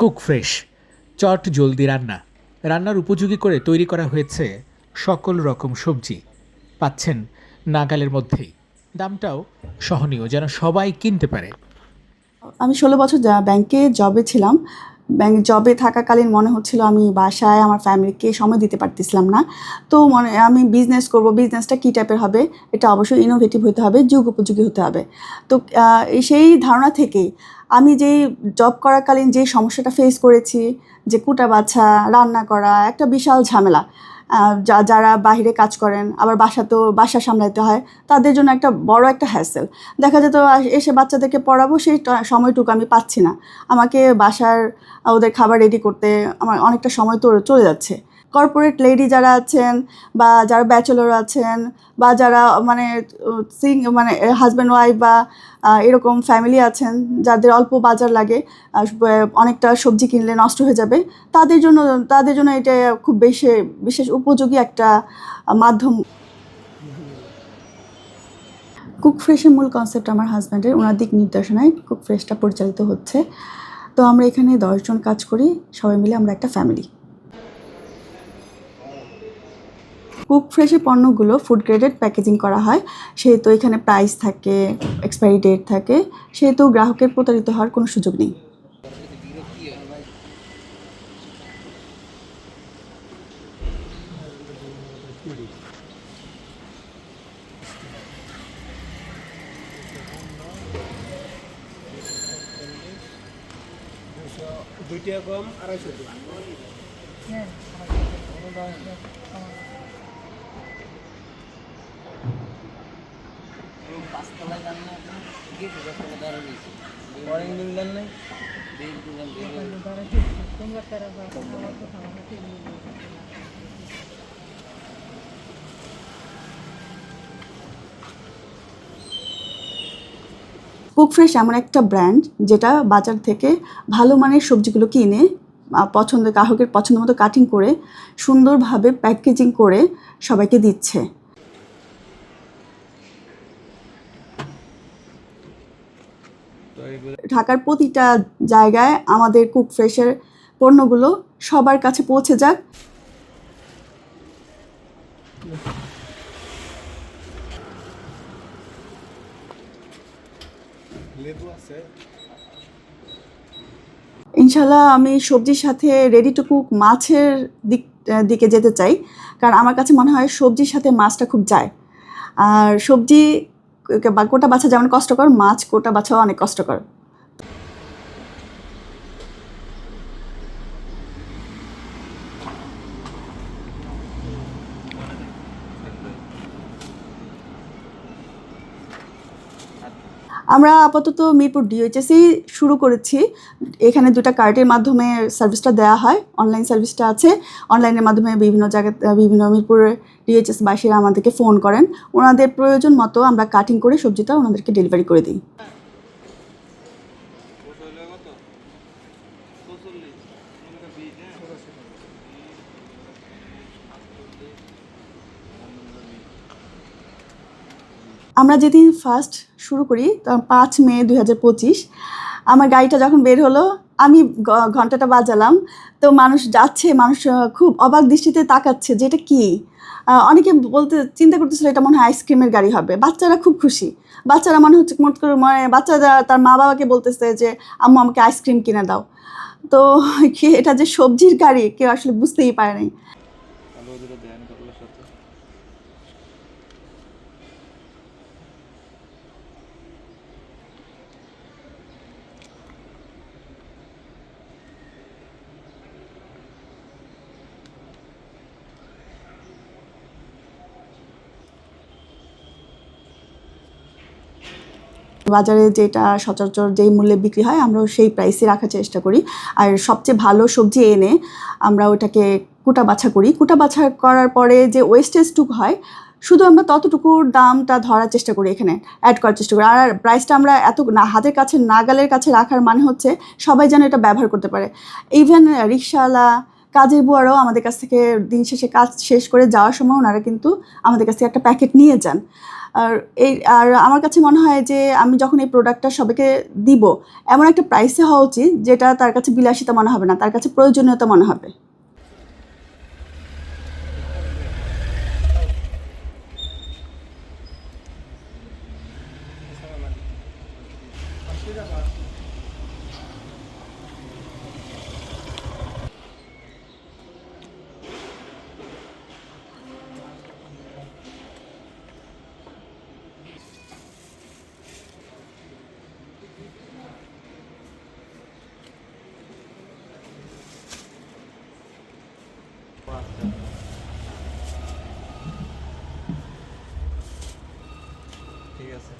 Cook fresh, চট জলদি রান্না। রান্নার উপযোগী করে তৈরি করা হয়েছে সকল রকম সবজি। পাচ্ছেন নাগালের মধ্যেই। দামটাও সহনীয়, যেন সবাই কিনতে পারে। আমি ষোলো বছর ব্যাংকে জবে ছিলাম ব্যাংক জবে থাকাকালীন মনে হচ্ছিল আমি বাসায় আমার ফ্যামিলিকে সময় দিতে পারতেছিলাম না। তো মনে, আমি বিজনেস করব বিজনেসটা কী টাইপের হবে, এটা অবশ্যই ইনোভেটিভ হতে হবে, যুগ উপযোগী হতে হবে। তো সেই ধারণা থেকেই আমি যেই জব করাকালীন যে সমস্যাটা ফেস করেছি, যে কুটা বাছা, রান্না করা, একটা বিশাল ঝামেলা। যা- যারা বাইরে কাজ করেন, আবার বাসা তো বাসা সামলাতে হয়, তাদের জন্য একটা বড় একটা হ্যাসেল দেখা যেত এসে বাচ্চাদেরকে পড়াবো, সেই সময়টুকু আমি পাচ্ছি না। আমাকে বাসার ওদের খাবার রেডি করতে আমার অনেকটা সময় তো চলে যাচ্ছে। কর্পোরেট লেডি যারা আছেন বা যারা ব্যাচেলর আছেন বা যারা মানে সিং মানে হাজব্যান্ড ওয়াইফ বা এরকম ফ্যামিলি আছেন, যাদের অল্প বাজার লাগে অনেকটা সবজি কিনলে নষ্ট হয়ে যাবে, তাদের জন্য তাদের জন্য এটা খুব বেশি, বিশেষ উপযোগী একটা মাধ্যম। কুক ফ্রেশের মূল কনসেপ্ট আমার হাজব্যান্ডের ওনার দিক নির্দেশনায় কুক ফ্রেশটা পরিচালিত হচ্ছে। তো আমরা এখানে দশজন কাজ করি, সবাই মিলে আমরা একটা ফ্যামিলি কুক ফ্রেশের পণ্যগুলো ফুড গ্রেডেড প্যাকেজিং করা হয়। সেহেতু এখানে প্রাইস থাকে এক্সপায়ারি ডেট থাকে সেহেতু গ্রাহকের প্রতারিত হওয়ার কোনো সুযোগ নেই। দুইটা কম আড়াইশো টাকা। কুক ফ্রেশ এমন একটা ব্র্যান্ড যেটা বাজার থেকে ভালো মানের সবজিগুলো কিনে আহ, পছন্দ গ্রাহকের পছন্দ মতো কাটিং করে সুন্দরভাবে প্যাকেজিং করে সবাইকে দিচ্ছে। ঢাকার প্রতিটা জায়গায় আমাদের কুক ফ্রেশের পণ্যগুলো সবার কাছে পৌঁছে যাক। ইনশাল্লাহ আমি সবজির সাথে রেডি টু কুক মাছের দিক দিকে যেতে চাই। কারণ আমার কাছে মনে হয় সবজির সাথে মাছটা খুব যায়। আর সবজি কোটা বাছা যেমন কষ্টকর মাছ কোটা বাছাও অনেক কষ্টকর। আমরা আপাতত মিরপুর ডিওএইচএসই শুরু করেছি। এখানে দুটা কার্ডের মাধ্যমে সার্ভিসটা দেওয়া হয়, অনলাইন সার্ভিসটা আছে। অনলাইনের মাধ্যমে বিভিন্ন জায়গাতে বিভিন্ন মিরপুরের ডিএইচএস বাসীরা আমাদেরকে ফোন করেন। ওনাদের প্রয়োজন মতো আমরা কাটিং করে সবজিটা ওনাদেরকে ডেলিভারি করে দিই। আমরা যেদিন ফার্স্ট শুরু করি তখন পাঁচ মে দুই হাজার পঁচিশ, আমার গাড়িটা যখন বের হলো, আমি ঘন্টাটা বাজালাম। তো মানুষ যাচ্ছে, মানুষ খুব অবাক দৃষ্টিতে তাকাচ্ছে যে এটা কী? অনেকে বলতে, চিন্তা করতেছিল এটা মনে হয় আইসক্রিমের গাড়ি হবে। বাচ্চারা খুব খুশি। বাচ্চারা মনে হচ্ছে মোট করে মানে বাচ্চারা তার মা বাবাকে বলতেছে যে, আম্মু, আমাকে আইসক্রিম কিনে দাও। তো এটা যে সবজির গাড়ি, কেউ আসলে বুঝতেই পারে নাই। বাজারে যেটা সচরাচর যেই মূল্যে বিক্রি হয়, আমরাও সেই প্রাইসে রাখার চেষ্টা করি। আর সবচেয়ে ভালো সবজি এনে আমরা ওটাকে কুটা বাছা করি। কুটা বাছা করার পরে যে ওয়েস্টেজটুকু হয়, শুধু আমরা ততটুকুর দামটা ধরার চেষ্টা করি এখানে অ্যাড করার চেষ্টা করি। আর প্রাইসটা আমরা এত না, হাতের কাছে, নাগালের কাছে রাখার মানে হচ্ছে সবাই যেন এটা ব্যবহার করতে পারে। ইভেন রিক্সাওয়ালা কাজের বুয়ারাও আমাদের কাছ থেকে দিন শেষে কাজ শেষ করে যাওয়ার সময় ওনারা কিন্তু আমাদের কাছ থেকে একটা প্যাকেট নিয়ে যান। আর এই, আর আমার কাছে মনে হয় যে আমি যখন এই প্রোডাক্টটা সবাইকে দিব, এমন একটা প্রাইসে হওয়া উচিত যেটা তার কাছে বিলাসিতা মনে হবে না, তার কাছে প্রয়োজনীয়তা মনে হবে। ঠিক আছে।